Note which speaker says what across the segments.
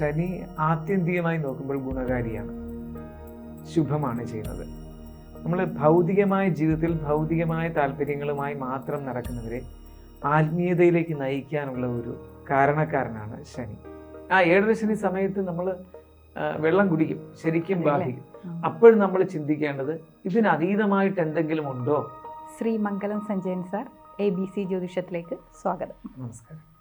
Speaker 1: ശനി ആത്യന്തികമായി നോക്കുമ്പോൾ ഗുണകാരിയാണ്. ശുഭമാണ് ചെയ്യുന്നത്. നമ്മൾ ഭൗതികമായ ജീവിതത്തിൽ ഭൗതികമായ താല്പര്യങ്ങളുമായി മാത്രം നടക്കുന്നവരെ ആത്മീയതയിലേക്ക് നയിക്കാനുള്ള ഒരു കാരണക്കാരനാണ് ശനി. ആ ഏഴര ശനി സമയത്ത് നമ്മൾ വെള്ളം കുടിക്കും. ശരിക്കും? ബാധിക്കും.
Speaker 2: അപ്പോഴും
Speaker 1: അപ്പോൾ നമ്മൾ ചിന്തിക്കേണ്ടത് ഇതിന് അതീതമായിട്ട് എന്തെങ്കിലും ഉണ്ടോ?
Speaker 2: Shri Mangalam Sanjayan sir A B C ജ്യോതിഷത്തിലേക്ക് സ്വാഗതം.
Speaker 1: നമസ്കാരം.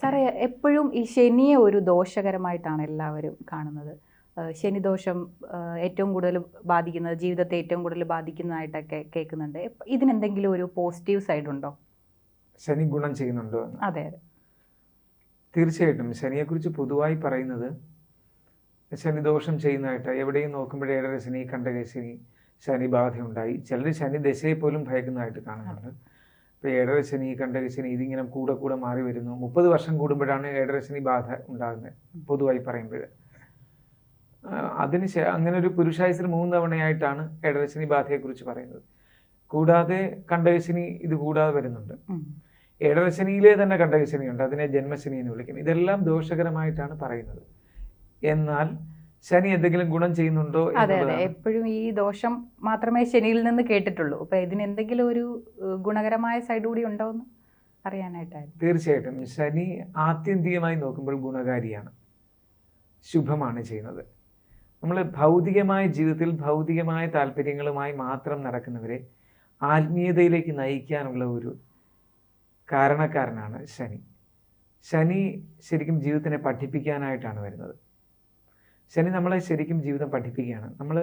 Speaker 2: സാറേ എപ്പോഴും ഈ ശനിയെ ഒരു ദോഷകരമായിട്ടാണ് എല്ലാവരും കാണുന്നത്. ശനിദോഷം ഏറ്റവും കൂടുതൽ ബാധിക്കുന്നത് ജീവിതത്തെ ഏറ്റവും കൂടുതൽ ബാധിക്കുന്നതായിട്ടൊക്കെ കേൾക്കുന്നുണ്ട്. ഇതിനെന്തെങ്കിലും ഒരു പോസിറ്റീവ് സൈഡ് ഉണ്ടോ?
Speaker 1: ശനി ഗുണം ചെയ്യുന്നുണ്ടോ
Speaker 2: അതെ അതെ.
Speaker 1: തീർച്ചയായിട്ടും. ശനിയെക്കുറിച്ച് പൊതുവായി പറയുന്നത് ശനിദോഷം ചെയ്യുന്നതായിട്ട് എവിടെയും നോക്കുമ്പോഴേ ഏഴര ശനി കണ്ടക ശനി ശനി ബാധയുണ്ടായി ചിലർ ശനി ദശയെ പോലും ഭയക്കുന്നതായിട്ട് കാണുന്നുണ്ട്. ഇപ്പോൾ ഏഴര ശനി കണ്ടക ശനി ഇതിങ്ങനെ കൂടെ കൂടെ മാറി വരുന്നു. മുപ്പത് വർഷം കൂടുമ്പോഴാണ് ഏഴര ശനി ബാധ ഉണ്ടാകുന്നത് പൊതുവായി പറയുമ്പോൾ. അതിന് അങ്ങനെ ഒരു പുരുഷായുസിൽ മൂന്ന് തവണയായിട്ടാണ് ഏഴര ശനി ബാധയെക്കുറിച്ച് പറയുന്നത്. കൂടാതെ കണ്ടകശനി ഇത് കൂടാതെ വരുന്നുണ്ട്. ഏഴരശനിയിലെ തന്നെ കണ്ടകശനിയുണ്ട് അതിനെ ജന്മശനി എന്ന് വിളിക്കും ഇതെല്ലാം ദോഷകരമായിട്ടാണ് പറയുന്നത്. എന്നാൽ ശനി എന്തെങ്കിലും ഗുണം ചെയ്യുന്നുണ്ടോ
Speaker 2: അതെ അതെ. എപ്പോഴും ഈ ദോഷം മാത്രമേ ശനിയിൽ നിന്ന് കേട്ടിട്ടുള്ളൂ. അപ്പൊ ഇതിന് എന്തെങ്കിലും ഒരു ഗുണകരമായ സൈഡ് കൂടി ഉണ്ടോ എന്ന് അറിയാനായിട്ടായിരുന്നു
Speaker 1: തീർച്ചയായിട്ടും. ശനി ആത്യന്തികമായി നോക്കുമ്പോൾ ഗുണകാരിയാണ്. ശുഭമാണ് ചെയ്യുന്നത്. നമ്മൾ ഭൗതികമായ ജീവിതത്തിൽ ഭൗതികമായ താല്പര്യങ്ങളുമായി മാത്രം നടക്കുന്നവരെ ആത്മീയതയിലേക്ക് നയിക്കാനുള്ള ഒരു കാരണക്കാരനാണ് ശനി. ശനി ശരിക്കും ജീവിതത്തിനെ പഠിപ്പിക്കാനായിട്ടാണ് വരുന്നത്. ശനി നമ്മളെ ശരിക്കും ജീവിതം പഠിപ്പിക്കുകയാണ്. നമ്മൾ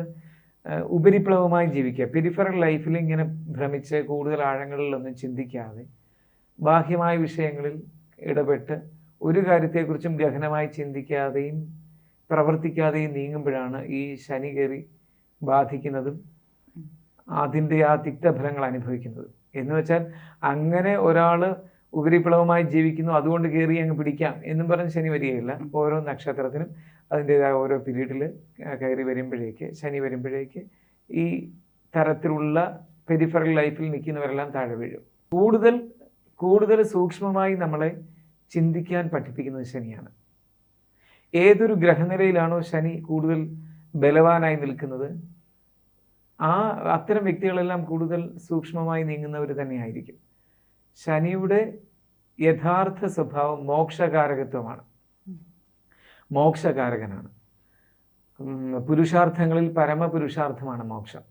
Speaker 1: ഉപരിപ്ലവമായി ജീവിക്കുക. പെരിഫറൽ ലൈഫിൽ ഇങ്ങനെ ഭ്രമിച്ച് കൂടുതൽ ആഴങ്ങളിലൊന്നും ചിന്തിക്കാതെ ബാഹ്യമായ വിഷയങ്ങളിൽ ഇടപെട്ട് ഒരു കാര്യത്തെക്കുറിച്ചും ഗഹനമായി ചിന്തിക്കാതെയും പ്രവർത്തിക്കാതെയും നീങ്ങുമ്പോഴാണ് ഈ ശനി കയറി ബാധിക്കുന്നതും അതിന്റെ ആ തിക്തഫലങ്ങൾ അനുഭവിക്കുന്നത്. എന്ന് വെച്ചാൽ അങ്ങനെ ഒരാൾ ഉപരിപ്ലവമായി ജീവിക്കുന്നു അതുകൊണ്ട് കയറി അങ്ങ് പിടിക്കാം എന്നും പറഞ്ഞ് ശനി വരികയില്ല. ഓരോ നക്ഷത്രത്തിനും അതിന്റെതായ ഓരോ പീരീഡിൽ കയറി വരുമ്പോഴേക്ക് ശനി വരുമ്പോഴേക്ക് ഈ തരത്തിലുള്ള പെരിഫറൽ ലൈഫിൽ നിൽക്കുന്നവരെല്ലാം താഴെ വീഴും. കൂടുതൽ കൂടുതൽ സൂക്ഷ്മമായി നമ്മളെ ചിന്തിക്കാൻ പഠിപ്പിക്കുന്നത് ശനിയാണ്. ഏതൊരു ഗ്രഹനിലയിലാണോ ശനി കൂടുതൽ ബലവാനായി നിൽക്കുന്നത് ആ അത്തരം വ്യക്തികളെല്ലാം കൂടുതൽ സൂക്ഷ്മമായി നീങ്ങുന്നവർ തന്നെയായിരിക്കും. ശനിയുടെ യഥാർത്ഥ സ്വഭാവം മോക്ഷകാരകത്വമാണ്. മോക്ഷകാരകനാണ്. പുരുഷാർത്ഥങ്ങളിൽ പരമപുരുഷാർത്ഥമാണ് മോക്ഷം.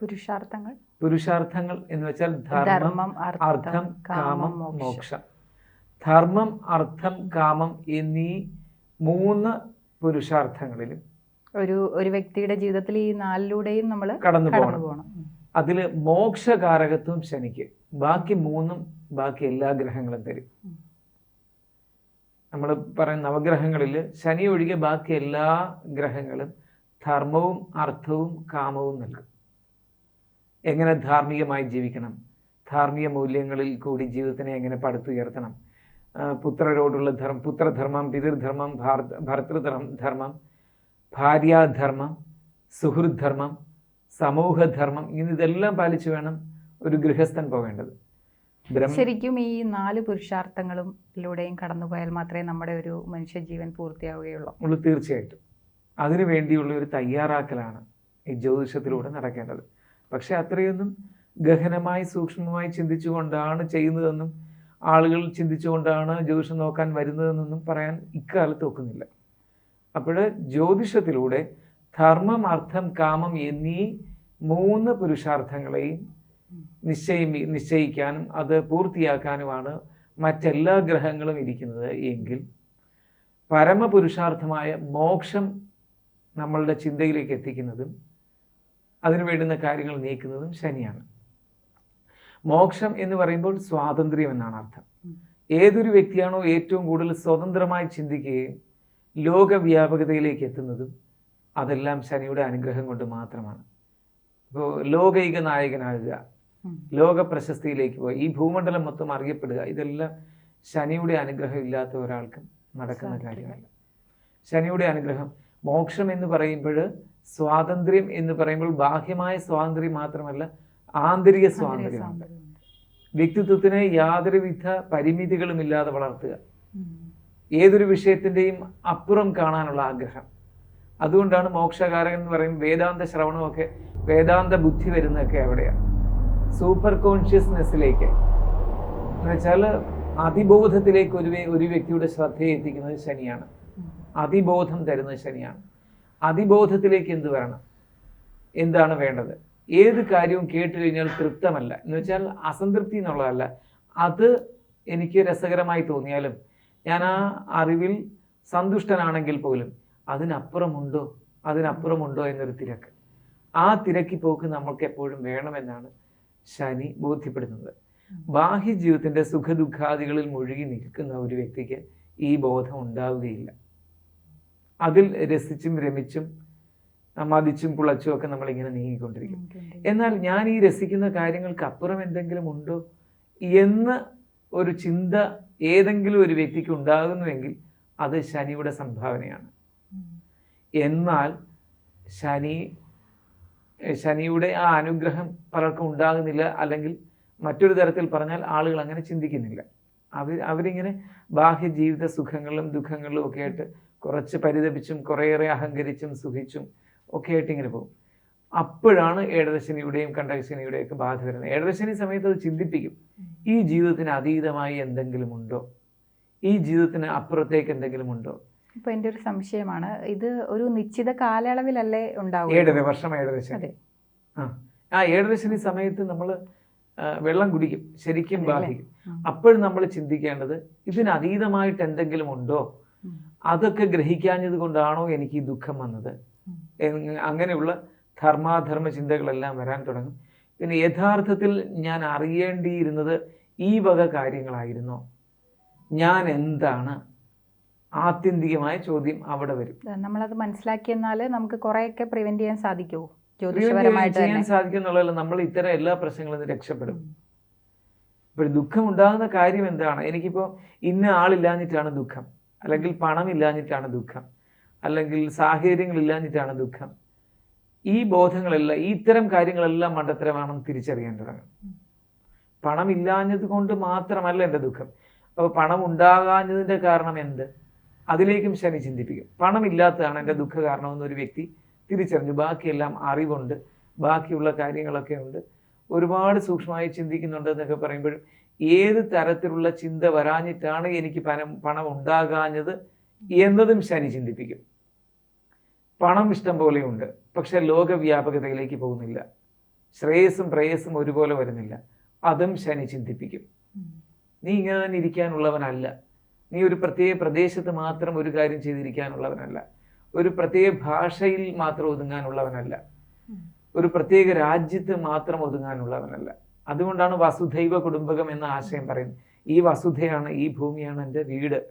Speaker 2: പുരുഷാർത്ഥങ്ങൾ?
Speaker 1: പുരുഷാർത്ഥങ്ങൾ എന്ന് വെച്ചാൽ ധർമ്മം അർത്ഥം കാമം മോക്ഷം. ധർമ്മം അർത്ഥം കാമം എന്നീ മൂന്ന് പുരുഷാർത്ഥങ്ങളിലും
Speaker 2: ഒരു ഒരു വ്യക്തിയുടെ ജീവിതത്തിൽ ഈ നാലിലൂടെയും നമ്മൾ
Speaker 1: കടന്നു പോകണം. അതിൽ മോക്ഷകാരകത്വം ശനിക്ക്. ബാക്കി മൂന്നും ബാക്കി എല്ലാ ഗ്രഹങ്ങളും തരും. നമ്മൾ പറയുന്ന നവഗ്രഹങ്ങളിൽ ശനി ഒഴികെ ബാക്കി എല്ലാ ഗ്രഹങ്ങളും ധർമ്മവും അർത്ഥവും കാമവും നൽകും. എങ്ങനെ ധാർമ്മികമായി ജീവിക്കണം? ധാർമ്മിക മൂല്യങ്ങളിൽ കൂടി ജീവിതത്തിനെ എങ്ങനെ പടുത്തുയർത്തണം? പുത്രരോടുള്ള ധർമ്മം പുത്രധർമ്മം പിതൃധർമ്മം ഭാർ- ഭർതൃധർമ്മം ധർമ്മം ഭാര്യാധർമ്മം സുഹൃദ്ധർമ്മം സമൂഹധർമ്മം ഇങ്ങനെ ഇതെല്ലാം പാലിച്ചു വേണം ഒരു ഗൃഹസ്ഥൻ പോകേണ്ടത്.
Speaker 2: ശരിക്കും ഈ നാല് പുരുഷാർത്ഥങ്ങളും ഇതിലൂടെയും കടന്നുപോയാൽ മാത്രമേ നമ്മുടെ ഒരു മനുഷ്യജീവൻ പൂർത്തിയാവുകയുള്ളൂ.
Speaker 1: ഉള്ളു തീർച്ചയായിട്ടും. അതിനു വേണ്ടിയുള്ള ഒരു തയ്യാറാക്കലാണ് ഈ ജ്യോതിഷത്തിലൂടെ നടക്കേണ്ടത്. പക്ഷെ അത്രയൊന്നും ഗഹനമായി സൂക്ഷ്മമായി ചിന്തിച്ചുകൊണ്ടാണ് ചെയ്യുന്നതെന്നും ആളുകൾ ചിന്തിച്ചുകൊണ്ടാണ് ജ്യോതിഷം നോക്കാൻ വരുന്നതെന്നൊന്നും പറയാൻ ഇക്കാലത്ത് ഒക്കുന്നില്ല. അപ്പോൾ ജ്യോതിഷത്തിലൂടെ ധർമ്മം അർത്ഥം കാമം എന്നീ മൂന്ന് പുരുഷാർത്ഥങ്ങളെയും നിശ്ചയി നിശ്ചയിക്കാനും അത് പൂർത്തിയാക്കാനുമാണ് മറ്റെല്ലാ ഗ്രഹങ്ങളും ഇരിക്കുന്നത്. എങ്കിൽ പരമപുരുഷാർത്ഥമായ മോക്ഷം നമ്മളുടെ ചിന്തയിലേക്ക് എത്തിക്കുന്നതും അതിനു വേണ്ടുന്ന കാര്യങ്ങൾ നീക്കുന്നതും ശനിയാണ്. മോക്ഷം എന്ന് പറയുമ്പോൾ സ്വാതന്ത്ര്യം എന്നാണ് അർത്ഥം. ഏതൊരു വ്യക്തിയാണോ ഏറ്റവും കൂടുതൽ സ്വതന്ത്രമായി ചിന്തിക്കുകയും ലോകവ്യാപകതയിലേക്ക് എത്തുന്നതും അതെല്ലാം ശനിയുടെ അനുഗ്രഹം കൊണ്ട് മാത്രമാണ് ഇപ്പോൾ ലോകൈക നായകനാകുക. ലോക പ്രശസ്തിയിലേക്ക് പോയി ഈ ഭൂമണ്ഡലം മൊത്തം അറിയപ്പെടുക ഇതെല്ലാം ശനിയുടെ അനുഗ്രഹം ഇല്ലാത്ത ഒരാൾക്കും നടക്കുന്ന. കാര്യമല്ല ശനിയുടെ അനുഗ്രഹം മോക്ഷം എന്ന് പറയുമ്പോൾ സ്വാതന്ത്ര്യം എന്ന് പറയുമ്പോൾ ബാഹ്യമായ സ്വാതന്ത്ര്യം മാത്രമല്ല ആന്തരിക
Speaker 2: സ്വാതന്ത്ര്യമാണ്
Speaker 1: സ്വാതന്ത്ര്യമുണ്ട്. വ്യക്തിത്വത്തിനെ യാതൊരുവിധ പരിമിതികളും ഇല്ലാതെ വളർത്തുക ഏതൊരു വിഷയത്തിന്റെയും അപ്പുറം കാണാനുള്ള ആഗ്രഹം അതുകൊണ്ടാണ് മോക്ഷകാരകൻ എന്ന് പറയും വേദാന്ത ശ്രവണമൊക്കെ വേദാന്ത ബുദ്ധി വരുന്നതൊക്കെ എവിടെയാണ് സൂപ്പർ കോൺഷ്യസ്നെസ്സിലേക്ക് എന്നുവെച്ചാൽ അതിബോധത്തിലേക്ക് ഒരു ഒരു വ്യക്തിയുടെ ശ്രദ്ധയെ എത്തിക്കുന്നത് ശനിയാണ്. അതിബോധം തരുന്നത് ശനിയാണ്. അതിബോധത്തിലേക്ക് എന്ത് വരണം? എന്താണ് വേണ്ടത്? ഏത് കാര്യവും കേട്ട് കഴിഞ്ഞാൽ തൃപ്തമല്ല. എന്ന് വെച്ചാൽ അസംതൃപ്തി എന്നുള്ളതല്ല. അത് എനിക്ക് രസകരമായി തോന്നിയാലും ഞാൻ ആ അറിവിൽ സന്തുഷ്ടനാണെങ്കിൽ പോലും അതിനപ്പുറമുണ്ടോ? അതിനപ്പുറമുണ്ടോ എന്നൊരു തിരക്ക്. ആ തിരക്കി പോക്ക് നമ്മൾക്ക് എപ്പോഴും വേണമെന്നാണ് ശനി ബോധ്യപ്പെടുന്നത്. ബാഹ്യ ജീവിതത്തിന്റെ സുഖദുഃഖാദികളിൽ മുഴുകി നിൽക്കുന്ന ഒരു വ്യക്തിക്ക് ഈ ബോധം ഉണ്ടാവുകയില്ല. അതിൽ രസിച്ചും രമിച്ചും മതിച്ചും പുളച്ചും ഒക്കെ നമ്മളിങ്ങനെ നീങ്ങിക്കൊണ്ടിരിക്കും. എന്നാൽ ഞാൻ ഈ രസിക്കുന്ന കാര്യങ്ങൾക്ക് അപ്പുറം എന്തെങ്കിലും ഉണ്ടോ എന്ന് ഒരു ചിന്ത ഏതെങ്കിലും ഒരു വ്യക്തിക്ക് ഉണ്ടാകുന്നുവെങ്കിൽ അത് ശനിയുടെ സംഭാവനയാണ്. എന്നാൽ ശനി ശനിയുടെ ആ അനുഗ്രഹം പലർക്കും ഉണ്ടാകുന്നില്ല അല്ലെങ്കിൽ മറ്റൊരു തരത്തിൽ പറഞ്ഞാൽ ആളുകൾ അങ്ങനെ ചിന്തിക്കുന്നില്ല. അവർ അവരിങ്ങനെ ബാഹ്യ ജീവിത സുഖങ്ങളിലും ദുഃഖങ്ങളിലും ഒക്കെ ആയിട്ട് കുറച്ച് പരിതപിച്ചും കുറേയേറെ അഹങ്കരിച്ചും സുഖിച്ചും ഒക്കെ ആയിട്ട് ഇങ്ങനെ പോകും. അപ്പോഴാണ് ഏഴരശനിയുടെയും കണ്ടകശനിയുടെയും ഒക്കെ ബാധ വരുന്നത്. ഏഴരശനി സമയത്ത് അത് ചിന്തിപ്പിക്കും. ഈ ജീവിതത്തിന് അതീതമായി എന്തെങ്കിലും ഉണ്ടോ? ഈ ജീവിതത്തിന് അപ്പുറത്തേക്ക് എന്തെങ്കിലും ഉണ്ടോ?
Speaker 2: ഇപ്പൊ എന്റെ ഒരു സംശയമാണ്. ഇത് ഒരു നിശ്ചിത കാലയളവിലല്ലേ ഉണ്ടാവും
Speaker 1: ഏഴര വർഷം ഏഴര ശനി. ആ. ഏഴര ശനി സമയത്ത് നമ്മൾ വെള്ളം കുടിക്കും. ശരിക്കും ബാധിക്കും. അപ്പോഴും നമ്മൾ ചിന്തിക്കേണ്ടത് ഇതിന് അതീതമായിട്ട് എന്തെങ്കിലും ഉണ്ടോ? അതൊക്കെ ഗ്രഹിക്കാഞ്ഞത് കൊണ്ടാണോ എനിക്ക് ഈ ദുഃഖം വന്നത്? അങ്ങനെയുള്ള ധർമാധർമ്മ ചിന്തകളെല്ലാം വരാൻ തുടങ്ങും. പിന്നെ യഥാർത്ഥത്തിൽ ഞാൻ അറിയേണ്ടിയിരുന്നത് ഈ വക കാര്യങ്ങളായിരുന്നോ. ഞാൻ എന്താണ് ആത്യന്തികമായ ചോദ്യം അവിടെ വരും.
Speaker 2: നമ്മളത് മനസ്സിലാക്കിയെന്നാൽ നമുക്ക് കുറെയൊക്കെ പ്രിവെന്റ് ചെയ്യാൻ സാധിക്കുമോ ജ്യോതിഷപരമായിട്ട്
Speaker 1: ചെയ്യാൻ സാധിക്കും എന്നുള്ളതല്ല നമ്മൾ ഇത്തരം എല്ലാ പ്രശ്നങ്ങളിൽ നിന്ന് രക്ഷപ്പെടും. ഇപ്പോൾ ദുഃഖം ഉണ്ടാകുന്ന കാര്യം എന്താണ്? എനിക്കിപ്പോൾ ഇന്ന ആളില്ലാഞ്ഞിട്ടാണ് ദുഃഖം. അല്ലെങ്കിൽ പണം ഇല്ലാഞ്ഞിട്ടാണ് ദുഃഖം. അല്ലെങ്കിൽ സാഹചര്യങ്ങൾ ഇല്ലാഞ്ഞിട്ടാണ് ദുഃഖം. ഈ ബോധങ്ങളെല്ലാം ഈ ഇത്തരം കാര്യങ്ങളെല്ലാം മണ്ടത്തരമാണെന്ന് തിരിച്ചറിയാൻ തുടങ്ങും. പണം ഇല്ലാഞ്ഞത് കൊണ്ട് മാത്രമല്ല എന്റെ ദുഃഖം. അപ്പോൾ പണം ഉണ്ടാകാഞ്ഞതിന്റെ കാരണം എന്ത്? അതിലേക്കും ശനി ചിന്തിപ്പിക്കും. പണമില്ലാത്തതാണ് എന്റെ ദുഃഖ കാരണമെന്ന് ഒരു വ്യക്തി തിരിച്ചറിഞ്ഞു. ബാക്കിയെല്ലാം അറിവുണ്ട്. ബാക്കിയുള്ള കാര്യങ്ങളൊക്കെ ഉണ്ട്. ഒരുപാട് സൂക്ഷ്മമായി ചിന്തിക്കുന്നുണ്ട് എന്നൊക്കെ പറയുമ്പോഴും ഏത് തരത്തിലുള്ള ചിന്ത വരാഞ്ഞിട്ടാണ് എനിക്ക് പണം പണം ഉണ്ടാകാഞ്ഞത് എന്നതും ശനി ചിന്തിപ്പിക്കും. പണം ഇഷ്ടം പോലെയുണ്ട്. പക്ഷെ ലോകവ്യാപകതയിലേക്ക് പോകുന്നില്ല. ശ്രേയസ്സും പ്രേയസ്സും ഒരുപോലെ വരുന്നില്ല. അതും ശനി ചിന്തിപ്പിക്കും. നീ ഇങ്ങനെ തന്നെ ഇരിക്കാനുള്ളവനല്ല. നീ ഒരു പ്രത്യേക പ്രദേശത്ത് മാത്രം ഒരു കാര്യം ചെയ്തിരിക്കാനുള്ളവനല്ല. ഒരു പ്രത്യേക ഭാഷയിൽ മാത്രം ഒതുങ്ങാനുള്ളവനല്ല. ഒരു പ്രത്യേക രാജ്യത്ത് മാത്രം ഒതുങ്ങാനുള്ളവനല്ല. അതുകൊണ്ടാണ് വസുധൈവ കുടുംബകം എന്ന ആശയം പറയുന്നത്. ഈ വസുധയാണ് ഈ ഭൂമിയാണ് എന്റെ വീട്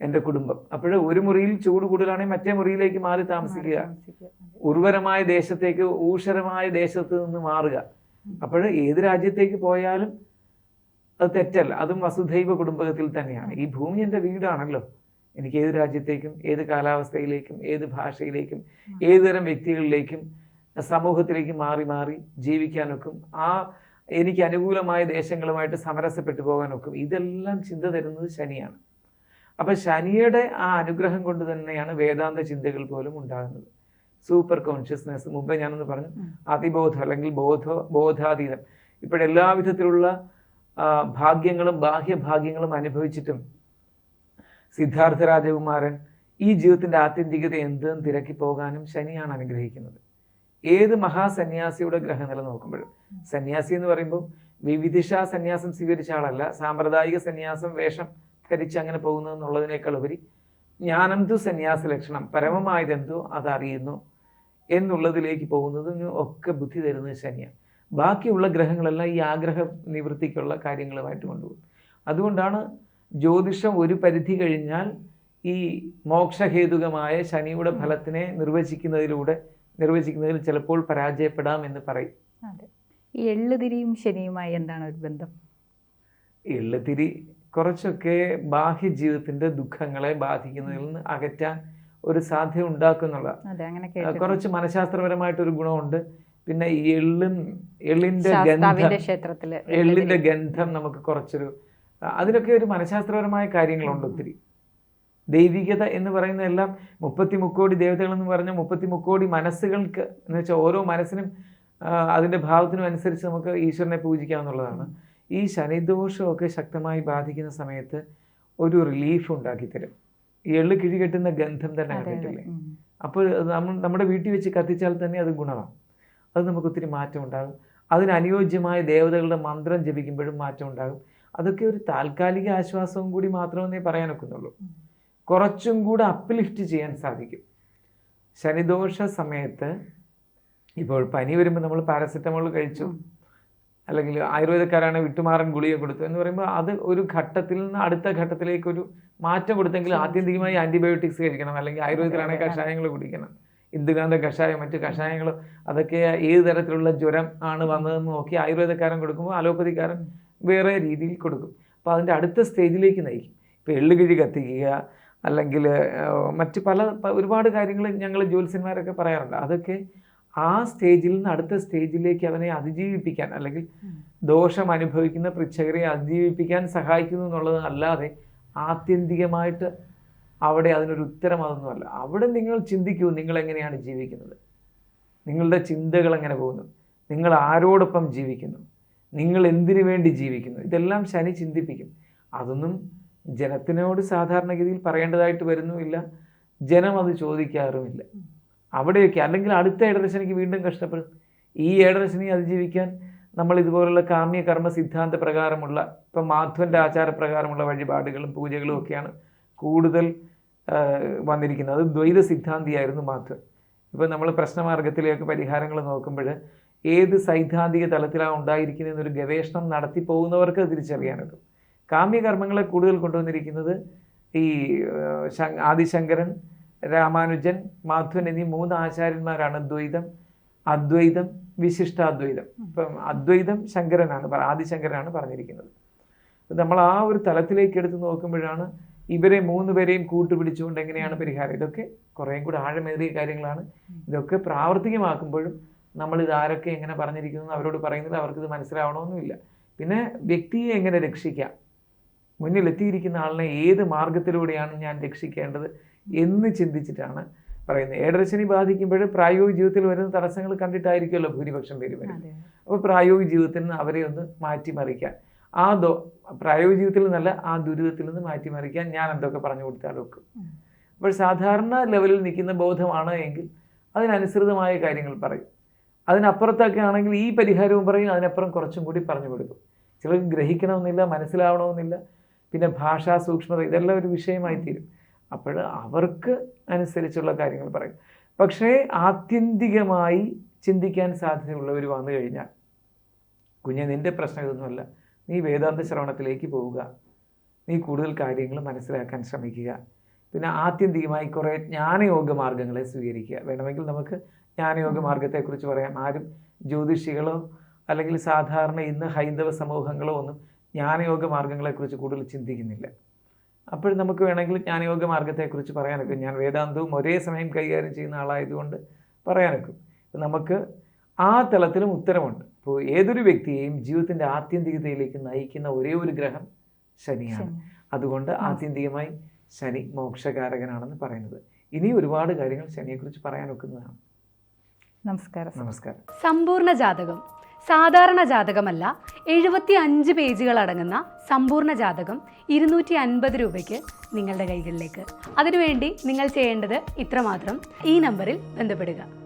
Speaker 1: എന്റെ കുടുംബം. അപ്പോൾ ഒരു മുറിയിൽ ചൂട് കൂടുതലാണെങ്കിൽ മറ്റേ മുറിയിലേക്ക് മാറി താമസിക്കുക. ഉർവരമായ ദേശത്തേക്ക് ഊഷരമായ ദേശത്ത് നിന്ന് മാറുക. അപ്പോൾ ഏത് രാജ്യത്തേക്ക് പോയാലും അത് തെറ്റല്ല. അതും വസുധൈവ കുടുംബത്തിൽ തന്നെയാണ്. ഈ ഭൂമി എന്റെ വീടാണല്ലോ. എനിക്ക് ഏത് രാജ്യത്തേക്കും ഏത് കാലാവസ്ഥയിലേക്കും ഏത് ഭാഷയിലേക്കും ഏതുതരം വ്യക്തികളിലേക്കും സമൂഹത്തിലേക്ക് മാറി മാറി ജീവിക്കാനൊക്കും ആ എനിക്ക് അനുകൂലമായ ദേശങ്ങളുമായിട്ട് സമരസപ്പെട്ടു പോകാനൊക്കും ഇതെല്ലാം ചിന്ത തരുന്നത് ശനിയാണ്. അപ്പൊ ശനിയുടെ ആ അനുഗ്രഹം കൊണ്ട് തന്നെയാണ് വേദാന്ത ചിന്തകൾ പോലും ഉണ്ടാകുന്നത്. സൂപ്പർ കോൺഷ്യസ്നെസ് മുമ്പേ ഞാനൊന്ന് പറഞ്ഞു. അതിബോധം അല്ലെങ്കിൽ ബോധ ബോധാതീതം. ഇപ്പോഴെല്ലാ വിധത്തിലുള്ള ഭാഗ്യങ്ങളും ബാഹ്യഭാഗ്യങ്ങളും അനുഭവിച്ചിട്ടും സിദ്ധാർത്ഥ രാജകുമാരൻ ഈ ജീവിതത്തിന്റെ ആത്യന്തികത എന്തെന്ന് തിരക്കി പോകാനും ശനിയാണ് അനുഗ്രഹിക്കുന്നത്. ഏത് മഹാസന്യാസിയുടെ ഗ്രഹനില നോക്കുമ്പോഴും. സന്യാസി എന്ന് പറയുമ്പോൾ വിവിധിഷ സന്യാസം സ്വീകരിച്ച ആളല്ല. സാമ്പ്രദായിക സന്യാസം വേഷം ധരിച്ച് അങ്ങനെ പോകുന്നു എന്നുള്ളതിനേക്കാൾ ഉപരി ജ്ഞാനന്തു സന്യാസ ലക്ഷണം പരമമായതെന്തോ അതറിയുന്നു എന്നുള്ളതിലേക്ക് പോകുന്നതിന് ഒക്കെ ബുദ്ധി തരുന്നത് ശനിയാണ്. ബാക്കിയുള്ള ഗ്രഹങ്ങളെല്ലാം ഈ ആഗ്രഹ നിവൃത്തിക്കുള്ള കാര്യങ്ങളുമായിട്ട് കൊണ്ടുപോകും. അതുകൊണ്ടാണ് ജ്യോതിഷം ഒരു പരിധി കഴിഞ്ഞാൽ ഈ മോക്ഷഹേതുകമായ ശനിയുടെ ഫലത്തിനെ നിർവചിക്കുന്നതിലൂടെ നിർവചിക്കുന്നതിൽ ചിലപ്പോൾ പരാജയപ്പെടാം എന്ന് പറയും.
Speaker 2: ഈ എള്ളുതിരിയും ശനിയുമായി എന്താണ് ഒരു ബന്ധം?
Speaker 1: എള്ളുതിരി കുറച്ചൊക്കെ ബാഹ്യ ജീവിതത്തിന്റെ ദുഃഖങ്ങളെ ബാധിക്കുന്നതിൽ നിന്ന് അകറ്റാൻ ഒരു സാധ്യത ഉണ്ടാക്കുന്നുള്ള. കുറച്ച് മനഃശാസ്ത്രപരമായിട്ടൊരു ഗുണമുണ്ട്. പിന്നെ ഈ എള്ളും എള്ളിന്റെ ഗന്ധം
Speaker 2: ക്ഷേത്രത്തിൽ
Speaker 1: എള്ളിന്റെ ഗന്ധം നമുക്ക് കുറച്ചൊരു അതിനൊക്കെ ഒരു മനഃശാസ്ത്രപരമായ കാര്യങ്ങളുണ്ട് ഒത്തിരി. ദൈവികത എന്ന് പറയുന്ന എല്ലാം മുപ്പത്തി മുക്കോടി ദേവതകൾ എന്ന് പറഞ്ഞ മുപ്പത്തി മുക്കോടി മനസ്സുകൾക്ക് എന്ന് വെച്ചാൽ ഓരോ മനസ്സിനും അതിന്റെ അതിന്റെ ഭാവത്തിനും അനുസരിച്ച് നമുക്ക് ഈശ്വരനെ പൂജിക്കാവുന്നതാണ്. ഈ ശനിദോഷമൊക്കെ ശക്തമായി ബാധിക്കുന്ന സമയത്ത് ഒരു റിലീഫ് ഉണ്ടാക്കി തരും. ഈ എള്ള് കിഴി കെട്ടുന്ന ഗന്ധം തന്നെ. കണ്ടിട്ടില്ലേ? അപ്പോൾ നമ്മൾ നമ്മുടെ വീട്ടിൽ വെച്ച് കത്തിച്ചാൽ തന്നെ അത് ഗുണമാണ് അത് നമുക്ക് ഒത്തിരി മാറ്റം ഉണ്ടാകും. അതിനനുയോജ്യമായ ദേവതകളുടെ മന്ത്രം ജപിക്കുമ്പോഴും മാറ്റം ഉണ്ടാകും. അതൊക്കെ ഒരു താൽക്കാലിക ആശ്വാസവും കൂടി മാത്രമേ പറയാനൊക്കുന്നുള്ളൂ. കുറച്ചും കൂടെ അപ്ലിഫ്റ്റ് ചെയ്യാൻ സാധിക്കും. ശനിദോഷ സമയത്ത് ഇപ്പോൾ പനി വരുമ്പോൾ നമ്മൾ പാരസെറ്റമോൾ കഴിച്ചു. അല്ലെങ്കിൽ ആയുർവേദക്കാരാണ് വിട്ടുമാറൻ ഗുളിക കൊടുത്തു എന്ന് പറയുമ്പോൾ അത് ഒരു ഘട്ടത്തിൽ നിന്ന് അടുത്ത ഘട്ടത്തിലേക്ക് ഒരു മാറ്റം കൊടുത്തെങ്കിൽ ആത്യന്തികമായി ആന്റിബയോട്ടിക്സ് കഴിക്കണം. അല്ലെങ്കിൽ ആയുർവേദത്തിലാണെങ്കിൽ. കഷായങ്ങൾ കുടിക്കണം. ഇന്ദുകാന്ത കഷായം മറ്റ് കഷായങ്ങൾ അതൊക്കെ ഏത് തരത്തിലുള്ള ജ്വരം ആണ് വന്നതെന്ന് നോക്കി ആയുർവേദക്കാരൻ കൊടുക്കുമ്പോൾ അലോപ്പതിക്കാരൻ വേറെ രീതിയിൽ കൊടുക്കും. അപ്പോൾ അതിന്റെ അടുത്ത സ്റ്റേജിലേക്ക് നയിക്കും. ഇപ്പോൾ എള്ളുകിഴി കത്തിക്കുക അല്ലെങ്കിൽ മറ്റ് പല ഒരുപാട് കാര്യങ്ങൾ ഞങ്ങൾ ജ്യോത്സ്യന്മാരൊക്കെ പറയാറുണ്ട്. അതൊക്കെ ആ സ്റ്റേജിൽ നിന്ന് അടുത്ത സ്റ്റേജിലേക്ക് അവനെ അതിജീവിപ്പിക്കാൻ അല്ലെങ്കിൽ ദോഷം അനുഭവിക്കുന്ന പൃച്ഛകരെ അതിജീവിപ്പിക്കാൻ സഹായിക്കുന്നു എന്നുള്ളത് അല്ലാതെ ആത്യന്തികമായിട്ട് അവിടെ അതിനൊരു ഉത്തരം അതൊന്നുമല്ല. അവിടെ നിങ്ങൾ ചിന്തിക്കൂ നിങ്ങൾ എങ്ങനെയാണ് ജീവിക്കുന്നത്. നിങ്ങളുടെ ചിന്തകൾ എങ്ങനെ പോകുന്നു? നിങ്ങൾ ആരോടൊപ്പം ജീവിക്കുന്നു? നിങ്ങൾ എന്തിനു വേണ്ടി ജീവിക്കുന്നു? ഇതെല്ലാം ശനി ചിന്തിപ്പിക്കും. അതൊന്നും ജനത്തിനോട് സാധാരണഗതിയിൽ പറയേണ്ടതായിട്ട് വരുന്നുമില്ല. ജനം അത് ചോദിക്കാറുമില്ല. അവിടെയൊക്കെ അല്ലെങ്കിൽ അടുത്ത ഏഴരശനിക്ക് വീണ്ടും കഷ്ടപ്പെടും. ഈ ഏഴരശനി അതിജീവിക്കാൻ നമ്മൾ ഇതുപോലുള്ള കാമ്യകർമ്മ സിദ്ധാന്ത പ്രകാരമുള്ള ഇപ്പം മാധവന്റെ ആചാരപ്രകാരമുള്ള വഴിപാടുകളും പൂജകളും ഒക്കെയാണ് കൂടുതൽ വന്നിരിക്കുന്നത്. അത് ദ്വൈത സിദ്ധാന്തിയായിരുന്നു മാധ്വൻ ഇപ്പം നമ്മൾ പ്രശ്നമാർഗത്തിലേക്ക് പരിഹാരങ്ങൾ നോക്കുമ്പോൾ ഏത് സൈദ്ധാന്തിക തലത്തിലാണ് ഉണ്ടായിരിക്കുന്നത് എന്നൊരു ഗവേഷണം നടത്തി പോകുന്നവർക്ക് തിരിച്ചറിയാനുള്ളൂ തിരിച്ചറിയാനൊക്കും കാമ്യകർമ്മങ്ങളെ കൂടുതൽ കൊണ്ടുവന്നിരിക്കുന്നത് ഈ ആദിശങ്കരൻ രാമാനുജൻ മാധ്വൻ എന്നീ മൂന്ന് ആചാര്യന്മാരാണ് ദ്വൈതം അദ്വൈതം വിശിഷ്ടാദ്വൈതം. ഇപ്പം അദ്വൈതം ശങ്കരനാണ് ആദിശങ്കരനാണ് പറഞ്ഞിരിക്കുന്നത്. നമ്മൾ ആ ഒരു തലത്തിലേക്ക് എടുത്ത് നോക്കുമ്പോഴാണ് ഇവരെ മൂന്ന് പേരെയും കൂട്ടുപിടിച്ചുകൊണ്ട് എങ്ങനെയാണ് പരിഹാരം? ഇതൊക്കെ കുറേയും കൂടെ ആഴമേറിയ കാര്യങ്ങളാണ്. ഇതൊക്കെ പ്രാവർത്തികമാക്കുമ്പോഴും നമ്മൾ ഇതാരൊക്കെ എങ്ങനെ പറഞ്ഞിരിക്കുന്നു അവരോട് പറയുന്നത് അവർക്ക് ഇത് മനസ്സിലാവണമെന്നില്ല പിന്നെ വ്യക്തിയെ എങ്ങനെ രക്ഷിക്കാം? മുന്നിൽ എത്തിയിരിക്കുന്ന ആളിനെ ഏത് മാർഗത്തിലൂടെയാണ് ഞാൻ രക്ഷിക്കേണ്ടത് എന്ന് ചിന്തിച്ചിട്ടാണ് പറയുന്നത്. ഏടരശനി ബാധിക്കുമ്പോൾ പ്രായോഗിക ജീവിതത്തിൽ വരുന്ന തടസ്സങ്ങൾ കണ്ടിട്ടായിരിക്കുമല്ലോ ഭൂരിപക്ഷം പേര് വരുന്നത്. അപ്പോൾ പ്രായോഗിക ജീവിതത്തിൽ നിന്ന് അവരെ ഒന്ന് മാറ്റിമറിക്കാൻ. ആ ദോ പ്രായോഗിക ജീവിതത്തിൽ നിന്നല്ല ആ ദുരിതത്തിൽ നിന്ന് മാറ്റിമറിക്കാൻ ഞാൻ എന്തൊക്കെ പറഞ്ഞു കൊടുത്താൽ ഒക്കും. അപ്പോൾ സാധാരണ ലെവലിൽ നിൽക്കുന്ന ബോധമാണ് എങ്കിൽ അതിനനുസൃതമായ കാര്യങ്ങൾ പറയും. അതിനപ്പുറത്തൊക്കെ ആണെങ്കിൽ ഈ പരിഹാരവും പറയും അതിനപ്പുറം കുറച്ചും കൂടി പറഞ്ഞു കൊടുക്കും. ചിലർക്ക് ഗ്രഹിക്കണമെന്നില്ല മനസ്സിലാവണമെന്നില്ല പിന്നെ ഭാഷാ സൂക്ഷ്മത ഇതെല്ലാം ഒരു വിഷയമായി തീരും. അപ്പോൾ അവർക്ക് അനുസരിച്ചുള്ള കാര്യങ്ങൾ പറയും. പക്ഷേ ആത്യന്തികമായി ചിന്തിക്കാൻ സാധ്യതയുള്ളവർ വന്നു കഴിഞ്ഞാൽ കുഞ്ഞെ നിന്റെ പ്രശ്നം ഇതൊന്നുമല്ല. നീ വേദാന്ത ശ്രവണത്തിലേക്ക് പോവുക. നീ കൂടുതൽ കാര്യങ്ങൾ മനസ്സിലാക്കാൻ ശ്രമിക്കുക. പിന്നെ ആത്യന്തികമായി കുറേ ജ്ഞാനയോഗ മാർഗങ്ങളെ സ്വീകരിക്കുക. വേണമെങ്കിൽ നമുക്ക് ജ്ഞാനയോഗ മാർഗത്തെക്കുറിച്ച് പറയാം. ആരും ജ്യോതിഷികളോ അല്ലെങ്കിൽ സാധാരണ ഇന്ന് ഹൈന്ദവ സമൂഹങ്ങളോ ഒന്നും ജ്ഞാനയോഗ മാർഗങ്ങളെക്കുറിച്ച് കൂടുതൽ ചിന്തിക്കുന്നില്ല. അപ്പോൾ നമുക്ക് വേണമെങ്കിൽ ജ്ഞാനയോഗ മാർഗത്തെക്കുറിച്ച് പറയാനൊക്കെ. ഞാൻ വേദാന്തവും ഒരേ സമയം കൈകാര്യം ചെയ്യുന്ന ആളായതുകൊണ്ട് പറയാനൊക്കും. നമുക്ക് ആ തലത്തിലും ഉത്തരമുണ്ട്. ഇപ്പോൾ ഏതൊരു വ്യക്തിയെയും ജീവിതത്തിന്റെ ആത്യന്തികതയിലേക്ക് നയിക്കുന്ന ഒരേ ഒരു ഗ്രഹം ശനിയാണ്. അതുകൊണ്ട് ആത്യന്തികമായി ശനി മോക്ഷകാരകനാണെന്ന് പറയുന്നത്. ഇനി ഒരുപാട് കാര്യങ്ങൾ ശനിയെക്കുറിച്ച് പറയാൻ ഒക്കുന്നതാണ്
Speaker 2: നമസ്കാരം
Speaker 1: നമസ്കാരം.
Speaker 3: സമ്പൂർണ ജാതകം. സാധാരണ ജാതകമല്ല എഴുപത്തി അഞ്ച് പേജുകൾ അടങ്ങുന്ന സമ്പൂർണ ജാതകം ഇരുന്നൂറ്റി അൻപത് രൂപയ്ക്ക് നിങ്ങളുടെ കൈകളിലേക്ക്. അതിനുവേണ്ടി നിങ്ങൾ ചെയ്യേണ്ടത് ഇത്രമാത്രം. ഈ നമ്പറിൽ ബന്ധപ്പെടുക.